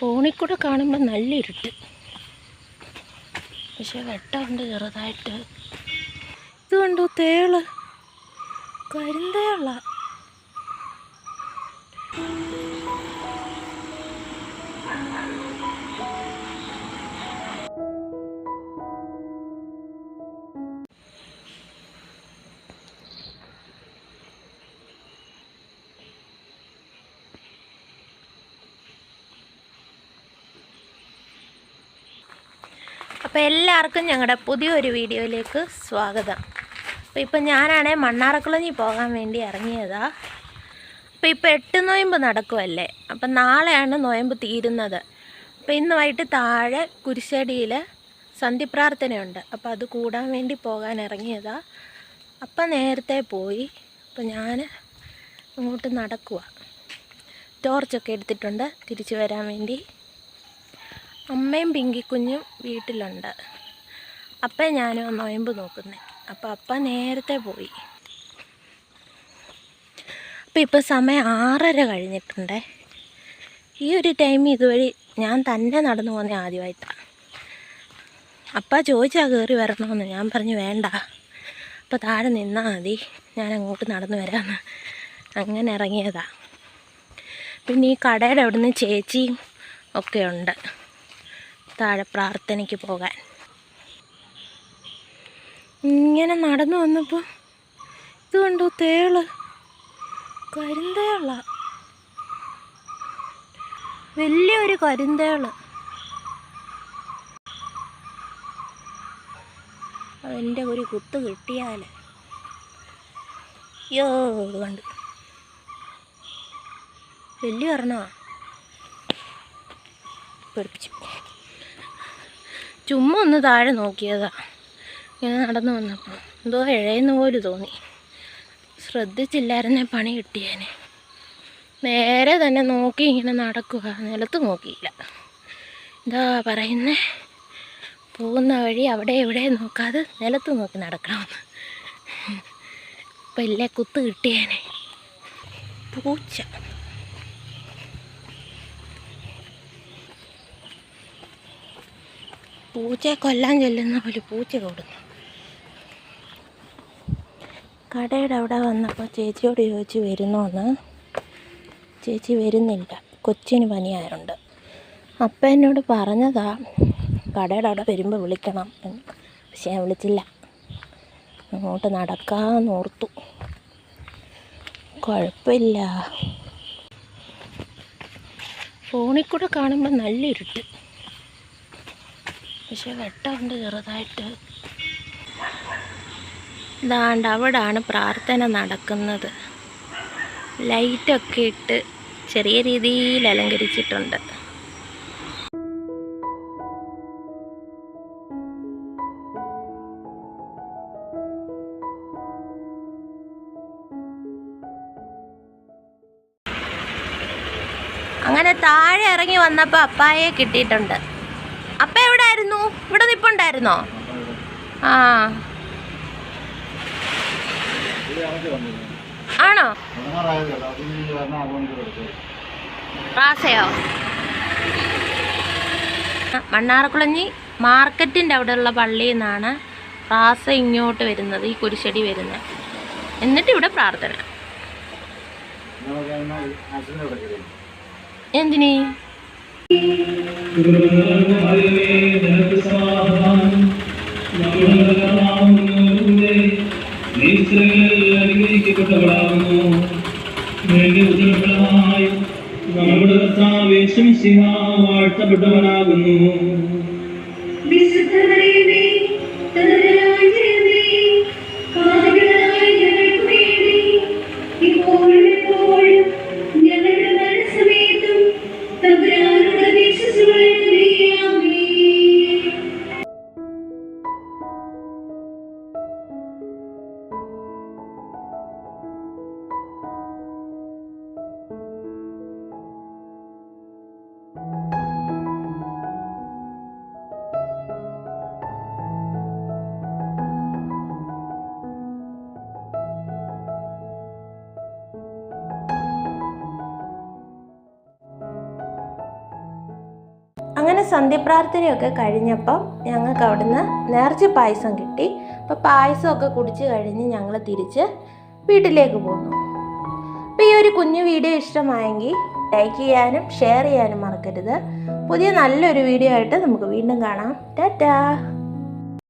ഫോണിൽ കൂടെ കാണുമ്പോൾ നല്ല ഇരുട്ട്. പക്ഷേ വെട്ടമുണ്ട് ചെറുതായിട്ട്. ഇത് കണ്ടു തേൾ? കരിന്തേള. അപ്പോൾ എല്ലാവർക്കും ഞങ്ങളുടെ പുതിയൊരു വീഡിയോയിലേക്ക് സ്വാഗതം. അപ്പോൾ ഇപ്പം ഞാനാണേ മണ്ണാറക്കുളഞ്ഞി പോകാൻ വേണ്ടി ഇറങ്ങിയതാ. അപ്പോൾ ഇപ്പോൾ എട്ട് നോയമ്പ് നടക്കുമല്ലേ അപ്പം നാളെയാണ് നോയമ്പ് തീരുന്നത്. അപ്പോൾ ഇന്ന് വൈകിട്ട് താഴെ കുരിശടിയിൽ സന്ധിപ്രാർത്ഥനയുണ്ട് അപ്പോൾ അത് കൂടാൻ വേണ്ടി പോകാൻ ഇറങ്ങിയതാ. അപ്പം നേരത്തെ പോയി. അപ്പോൾ ഞാൻ അങ്ങോട്ട് നടക്കുക ടോർച്ചൊക്കെ എടുത്തിട്ടുണ്ട് തിരിച്ചു വരാൻ വേണ്ടി. അമ്മയും പിങ്കിക്കുഞ്ഞും വീട്ടിലുണ്ട്. അപ്പം ഞാനും നോയമ്പ് നോക്കുന്നത് അപ്പം അപ്പ നേരത്തെ പോയി. അപ്പം ഇപ്പോൾ സമയം ആറര കഴിഞ്ഞിട്ടുണ്ടേ. ഈ ഒരു ടൈം ഇതുവഴി ഞാൻ തന്നെ നടന്നു പോകുന്നത് ആദ്യമായിട്ടാണ് അപ്പ ചോദിച്ചാൽ കയറി വരണമെന്ന് ഞാൻ പറഞ്ഞു വേണ്ട. അപ്പം താഴെ നിന്നാൽ മതി. ഞാൻ അങ്ങോട്ട് നടന്നു വരാമെന്ന് അങ്ങനെ ഇറങ്ങിയതാണ് പിന്നെ ഈ കടയുടെ അവിടുന്ന് ചേച്ചിയും ഒക്കെ ഉണ്ട്. താഴെ പ്രാർത്ഥനയ്ക്ക് പോകാൻ. ഇങ്ങനെ നടന്നു വന്നപ്പോൾ ഇത് കണ്ടു തേൾ? കരിന്തേള. വലിയൊരു കരിന്തേൾ. അതിന്റെ ഒരു കുത്ത് കിട്ടിയാൽ യോ ഇത് കണ്ടു. വലിയ പറഞ്ഞോ പേടിപ്പിച്ചു. ചുമ്മാ ഒന്ന് താഴെ നോക്കിയതാ. ഇങ്ങനെ നടന്നു വന്നപ്പോൾ എന്തോ ഇഴയുന്ന പോലെ തോന്നി. ശ്രദ്ധിച്ചില്ലായിരുന്നേ പണി കിട്ടിയേനെ. നേരെ തന്നെ നോക്കി ഇങ്ങനെ നടക്കുക. നിലത്ത് നോക്കിയില്ല. എന്താ പറയുന്നേ? പോകുന്ന വഴി അവിടെ എവിടെ നോക്കാതെ നിലത്ത് നോക്കി നടക്കണമെന്ന്. ഇപ്പം ഇല്ലേ കുത്ത് കിട്ടിയേനെ. പൂച്ച. പൂച്ചയെ കൊല്ലാൻ ചെല്ലുന്ന പോലെ പൂച്ച കൂടുന്നു. കടയുടെ അവിടെ വന്നപ്പോൾ ചേച്ചിയോട് ചോദിച്ച് വരുന്നോന്ന്? ചേച്ചി വരുന്നില്ല. കൊച്ചിന് പനിയായതുകൊണ്ട് അപ്പം എന്നോട് പറഞ്ഞതാ കടയുടെ അവിടെ വരുമ്പോൾ വിളിക്കണം. എന്ന്. പക്ഷെ ഞാൻ വിളിച്ചില്ല. അങ്ങോട്ട് നടക്കാമെന്ന് ഓർത്തു. കുഴപ്പമില്ല. ഫോണിൽ കൂടെ കാണുമ്പോൾ നല്ല ഇരുട്ട്. പക്ഷെ വെട്ടമുണ്ട് ചെറുതായിട്ട്. ഇതാണ്ട് അവിടാണ് പ്രാർത്ഥന നടക്കുന്നത്. ലൈറ്റൊക്കെ ഇട്ട് ചെറിയ രീതിയിൽ അലങ്കരിച്ചിട്ടുണ്ട്. അങ്ങനെ താഴെ ഇറങ്ങി വന്നപ്പോൾ അപ്പായെ കിട്ടിയിട്ടുണ്ട്. അപ്പ എവിടെ ഇവിടെ നിപ്പുണ്ടായിരുന്നോ? ആ. ആണോ? റാസയോ മണ്ണാറക്കുളഞ്ഞി മാർക്കറ്റിന്റെ അവിടെയുള്ള പള്ളിയിൽ നിന്നാണ് റാസ ഇങ്ങോട്ട് വരുന്നത് ഈ കുരിശടി വരുന്നത്. എന്നിട്ട് ഇവിടെ പ്രാർത്ഥന. എന്തിനീ? അനുഗ്രഹിക്കപ്പെട്ടവളാകുന്നു നമ്മുടെ കർത്താവേശം സിഹ വാഴ്ത്തപ്പെട്ടവനാകുന്നു വിശുദ്ധമറിയമേ, അങ്ങനെ സന്ധ്യപ്രാർത്ഥനയൊക്കെ കഴിഞ്ഞപ്പം ഞങ്ങൾക്ക് അവിടുന്ന് നേർച്ച പായസം കിട്ടി. അപ്പോൾ പായസമൊക്കെ കുടിച്ച് കഴിഞ്ഞ് ഞങ്ങൾ തിരിച്ച് വീട്ടിലേക്ക് പോന്നു. അപ്പോൾ ഈ ഒരു കുഞ്ഞു വീഡിയോ ഇഷ്ടമായെങ്കിൽ ലൈക്ക് ചെയ്യാനും ഷെയർ ചെയ്യാനും മറക്കരുത്. പുതിയ നല്ലൊരു വീഡിയോ ആയിട്ട് നമുക്ക് വീണ്ടും കാണാം. ടാറ്റാ!